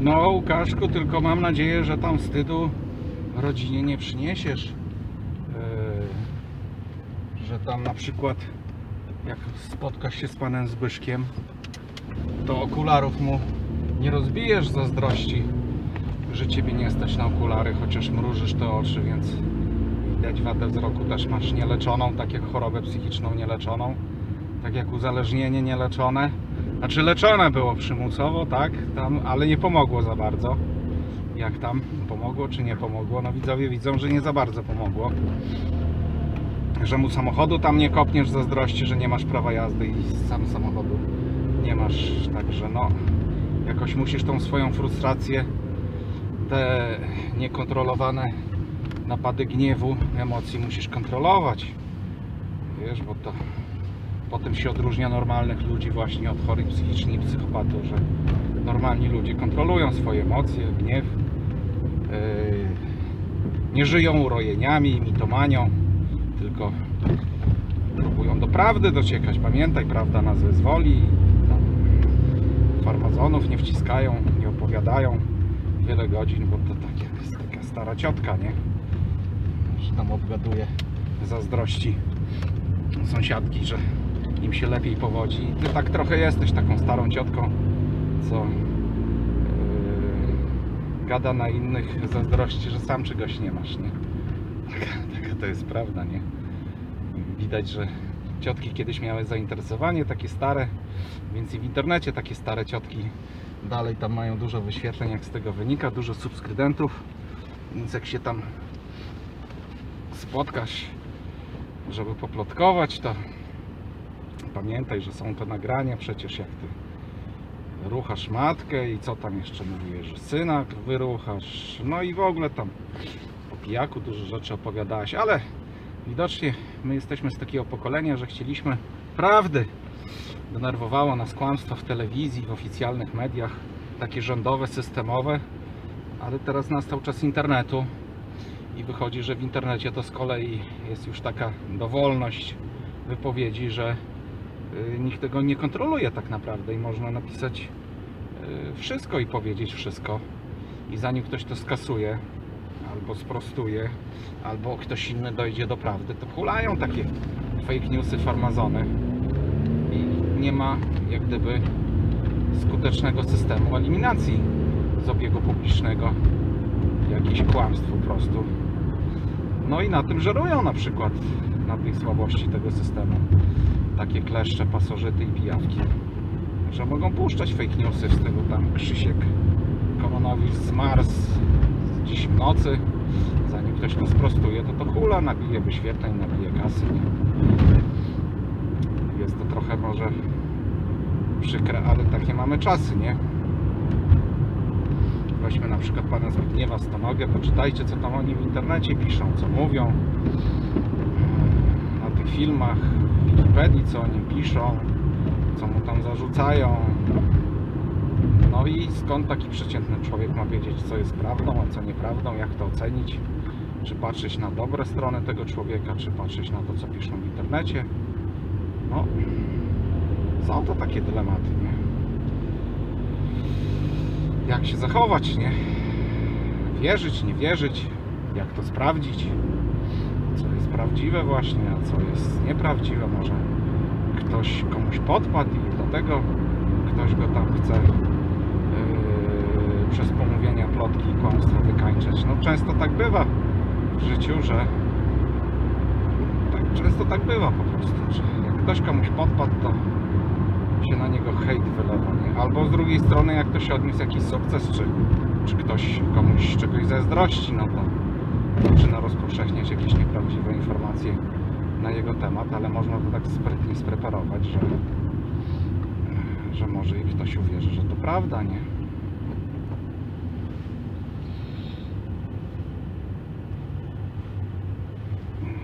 No, Łukaszku, tylko mam nadzieję, że tam wstydu rodzinie nie przyniesiesz. Yy, że tam na przykład, jak spotkasz się z panem Zbyszkiem, to okularów mu nie rozbijesz zazdrości, że ciebie nie stać na okulary, chociaż mrużysz te oczy, więc widać wadę wzroku też masz nieleczoną, tak jak chorobę psychiczną nieleczoną, tak jak uzależnienie nieleczone. Znaczy leczone było przymusowo, tak, tam, ale nie pomogło za bardzo. Jak tam pomogło czy nie pomogło? No widzowie widzą, że nie za bardzo pomogło. Że mu samochodu tam nie kopniesz zazdrości, że nie masz prawa jazdy i sam samochodu nie masz. Także no, jakoś musisz tą swoją frustrację, te niekontrolowane napady gniewu, emocji musisz kontrolować. Wiesz, bo to potem się odróżnia normalnych ludzi właśnie od chorych psychicznie i psychopatów, że normalni ludzie kontrolują swoje emocje, gniew, yy, nie żyją urojeniami, mitomanią, tylko próbują do prawdy dociekać. Pamiętaj, prawda nas wyzwoli. Tam farmazonów nie wciskają, nie opowiadają wiele godzin, bo to takie, jest taka stara ciotka, nie? Że tam obgaduje zazdrości sąsiadki, że im się lepiej powodzi. Ty tak trochę jesteś taką starą ciotką, co yy, gada na innych zazdrości, że sam czegoś nie masz, nie? Taka, taka to jest prawda, nie? Widać, że ciotki kiedyś miały zainteresowanie takie stare, więc i w internecie takie stare ciotki dalej tam mają dużo wyświetleń, jak z tego wynika, dużo subskrybentów, więc jak się tam spotkasz, żeby poplotkować, to pamiętaj, że są to nagrania przecież jak ty ruchasz matkę i co tam jeszcze mówiłeś, że syna wyruchasz, no i w ogóle tam po pijaku dużo rzeczy opowiadałeś, ale widocznie my jesteśmy z takiego pokolenia, że chcieliśmy prawdy. Denerwowało nas kłamstwo w telewizji, w oficjalnych mediach, takie rządowe, systemowe, ale teraz nastał czas internetu i wychodzi, że w internecie to z kolei jest już taka dowolność wypowiedzi, że nikt tego nie kontroluje tak naprawdę i można napisać y, wszystko i powiedzieć wszystko i zanim ktoś to skasuje albo sprostuje albo ktoś inny dojdzie do prawdy, to hulają takie fake newsy, farmazony i nie ma jak gdyby skutecznego systemu eliminacji z obiegu publicznego jakichś kłamstw po prostu. No i na tym żerują na przykład, na tej słabości tego systemu. Takie kleszcze, pasożyty i pijawki, że mogą puszczać fake newsy z tego tam Krzysiek Komonowicz z Mars dziś w nocy. Zanim ktoś to sprostuje, to to hula, nabije wyświetleń, nabije kasy. Nie? Jest to trochę może przykre, ale takie mamy czasy, nie? Weźmy na przykład pana Zbigniewa Stonogę, poczytajcie co tam oni w internecie piszą, co mówią na tych filmach, w Wikipedii co o nim piszą, co mu tam zarzucają. No i skąd taki przeciętny człowiek ma wiedzieć, co jest prawdą, a co nieprawdą, jak to ocenić? Czy patrzeć na dobre strony tego człowieka, czy patrzeć na to, co piszą w internecie? No, są to takie dylematy, nie? Jak się zachować, nie? Wierzyć, nie wierzyć, jak to sprawdzić, co jest prawdziwe właśnie, a co jest nieprawdziwe. Może ktoś komuś podpadł i dlatego ktoś go tam chce yy, przez pomówienia, plotki i kłamstwa wykańczać. No często tak bywa w życiu, że tak, często tak bywa po prostu, że jak ktoś komuś podpadł, to się na niego hejt wylewa, nie? Albo z drugiej strony, jak ktoś odniósł jakiś sukces, czy, czy ktoś komuś czegoś zazdrości, no to zaczyna rozpowszechniać jakieś nieprawdziwe informacje na jego temat, ale można to tak sprytnie spreparować, że, że może i ktoś uwierzy, że to prawda, nie?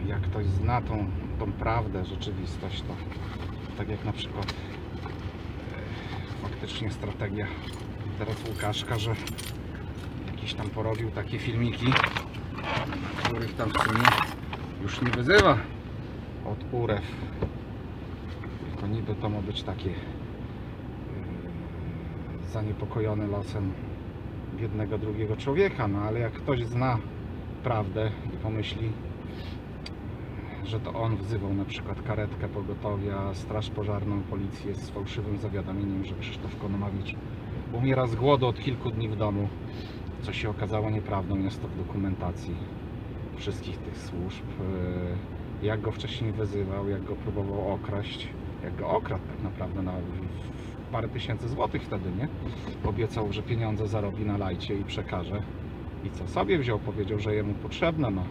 Jak ktoś zna tą, tą prawdę, rzeczywistość, to tak jak na przykład e, faktycznie strategia teraz Łukaszka, że jakiś tam porobił takie filmiki, których tam w sumie już nie wyzywa od urew. Tylko niby to ma być takie yy, zaniepokojony losem biednego drugiego człowieka. No ale jak ktoś zna prawdę i pomyśli, że to on wzywał na przykład karetkę pogotowia, straż pożarną, policję z fałszywym zawiadomieniem, że Krzysztof Konomawicz umiera z głodu od kilku dni w domu, co się okazało nieprawdą, jest to w dokumentacji wszystkich tych służb. Yy, Jak go wcześniej wyzywał, jak go próbował okraść, jak go okradł tak naprawdę na parę tysięcy złotych wtedy, nie? Obiecał, że pieniądze zarobi na lajcie i przekaże. I co sobie wziął? Powiedział, że jemu potrzebne, no.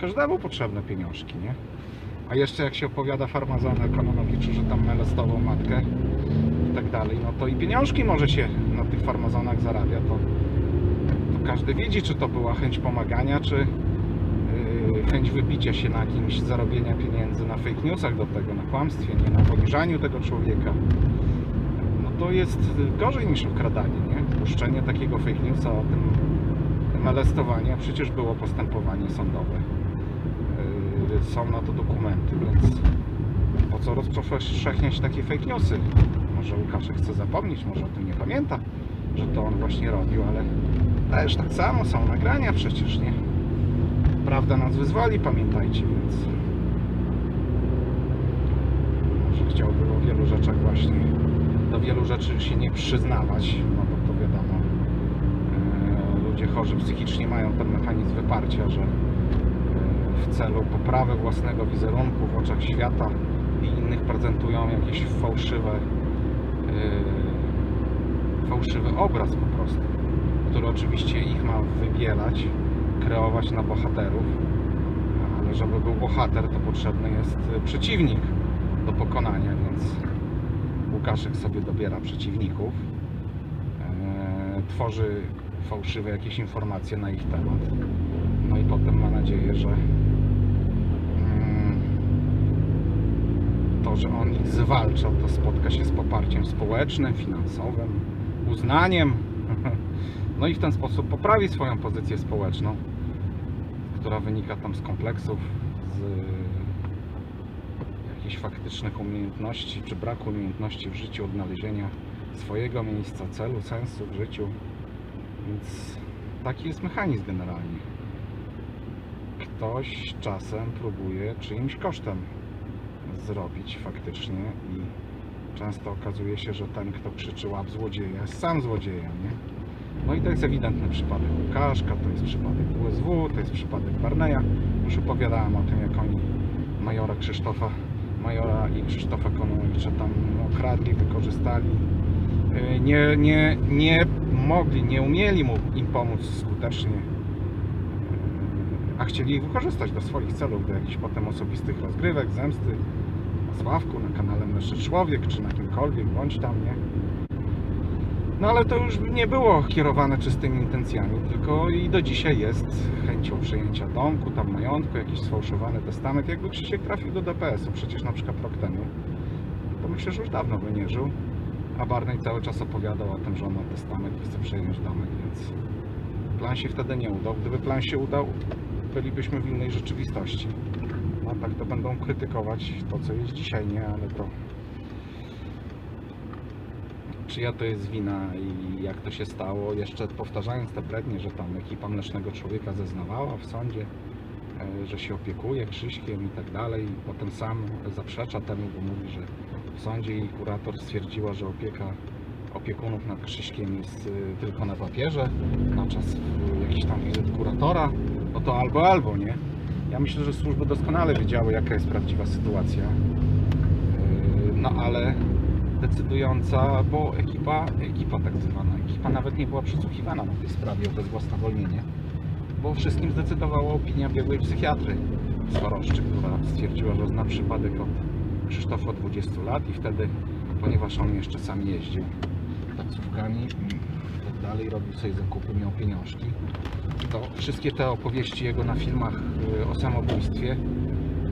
Każdemu potrzebne pieniążki, nie? A jeszcze jak się opowiada farmazon Kononowiczu, że tam molestował matkę i tak dalej, no to i pieniążki może się na tych farmazonach zarabia, to każdy widzi, czy to była chęć pomagania, czy yy, chęć wybicia się na kimś, zarobienia pieniędzy na fake newsach do tego, na kłamstwie, nie na poniżaniu tego człowieka. No to jest gorzej niż okradanie, nie? Puszczenie takiego fake newsa o tym molestowanie, a przecież było postępowanie sądowe. Yy, Są na to dokumenty, więc po co rozpowszechniać takie fake newsy? Może Łukaszek chce zapomnieć, może o tym nie pamięta, że to on właśnie robił, ale też tak samo są nagrania przecież, nie? Prawda nas wyzwoli, pamiętajcie, więc może chciałby o wielu rzeczach właśnie do wielu rzeczy się nie przyznawać, no bo to wiadomo, e, ludzie chorzy psychicznie mają ten mechanizm wyparcia, że e, w celu poprawy własnego wizerunku w oczach świata i innych prezentują jakiś fałszywe, e, fałszywy obraz po prostu, który oczywiście ich ma wybielać, kreować na bohaterów, ale żeby był bohater, to potrzebny jest e, przeciwnik do pokonania, więc Łukaszek sobie dobiera przeciwników, e, tworzy fałszywe jakieś informacje na ich temat. No i potem ma nadzieję, że mm, to, że on ich zwalcza, to spotka się z poparciem społecznym, finansowym, uznaniem. No i w ten sposób poprawi swoją pozycję społeczną, która wynika tam z kompleksów, z jakichś faktycznych umiejętności, czy braku umiejętności w życiu, odnalezienia swojego miejsca, celu, sensu w życiu. Więc taki jest mechanizm generalnie. Ktoś czasem próbuje czyimś kosztem zrobić faktycznie i często okazuje się, że ten, kto krzyczy łap złodzieja, jest sam złodziejem, nie? No i to jest ewidentny przypadek Łukaszka, to jest przypadek WSW, to jest przypadek Barneya. Już opowiadałem o tym, jak oni majora Krzysztofa, majora i Krzysztofa Konowicza tam okradli, wykorzystali. Yy, Nie, nie, nie mogli, nie umieli mu im pomóc skutecznie, Yy, a chcieli ich wykorzystać do swoich celów, do jakichś potem osobistych rozgrywek, zemsty na Sławku, na kanale Mężczy Człowiek, czy na kimkolwiek, bądź tam, nie? No ale to już nie było kierowane czystymi intencjami, tylko i do dzisiaj jest chęcią przejęcia domku, tam majątku, jakiś sfałszowany testament. Jakby Krzysiek trafił do DPS-u przecież na przykład rok temu, to myślę, że już dawno by nie żył. A Barney cały czas opowiadał o tym, że on ma testament i chce przejąć domek, więc plan się wtedy nie udał. Gdyby plan się udał, bylibyśmy w innej rzeczywistości. A tak to będą krytykować to, co jest dzisiaj, nie? Ale to czyja to jest wina i jak to się stało. Jeszcze powtarzając te brednie, że tam ekipa Mlecznego Człowieka zeznawała w sądzie, e, że się opiekuje Krzyśkiem i tak dalej. Potem sam zaprzecza temu, bo mówi, że w sądzie jej kurator stwierdziła, że opieka opiekunów nad Krzyśkiem jest e, tylko na papierze, na czas e, jakiś tam wizyt kuratora. No to albo, albo, nie? Ja myślę, że służby doskonale wiedziały, jaka jest prawdziwa sytuacja. No ale decydująca, bo ekipa, ekipa tak zwana, ekipa nawet nie była przesłuchiwana na tej sprawie o bezwłasnowolnienie, bo wszystkim zdecydowała opinia biegłej psychiatry. Z Choroszczy, która stwierdziła, że zna przypadek od Krzysztofa 20 lat i wtedy, ponieważ on jeszcze sam jeździł taksówkami tak dalej, robił sobie zakupy, miał pieniążki, to wszystkie te opowieści jego na filmach y, o samobójstwie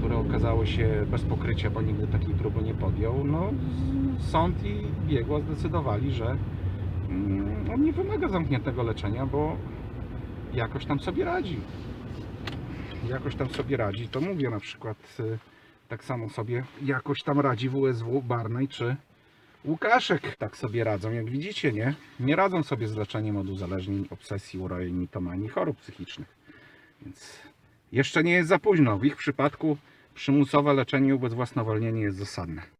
które okazały się bez pokrycia, bo nigdy takiej próby nie podjął, no sąd i biegła zdecydowali, że mm, on nie wymaga zamkniętego leczenia, bo jakoś tam sobie radzi. Jakoś tam sobie radzi. To mówię na przykład y, tak samo sobie jakoś tam radzi WSW, Barney czy Łukaszek tak sobie radzą, jak widzicie, nie? Nie radzą sobie z leczeniem od uzależnień, obsesji, urojeń, mitomanii, chorób psychicznych. Więc jeszcze nie jest za późno. W ich przypadku przymusowe leczenie ubezwłasnowolnienie jest zasadne.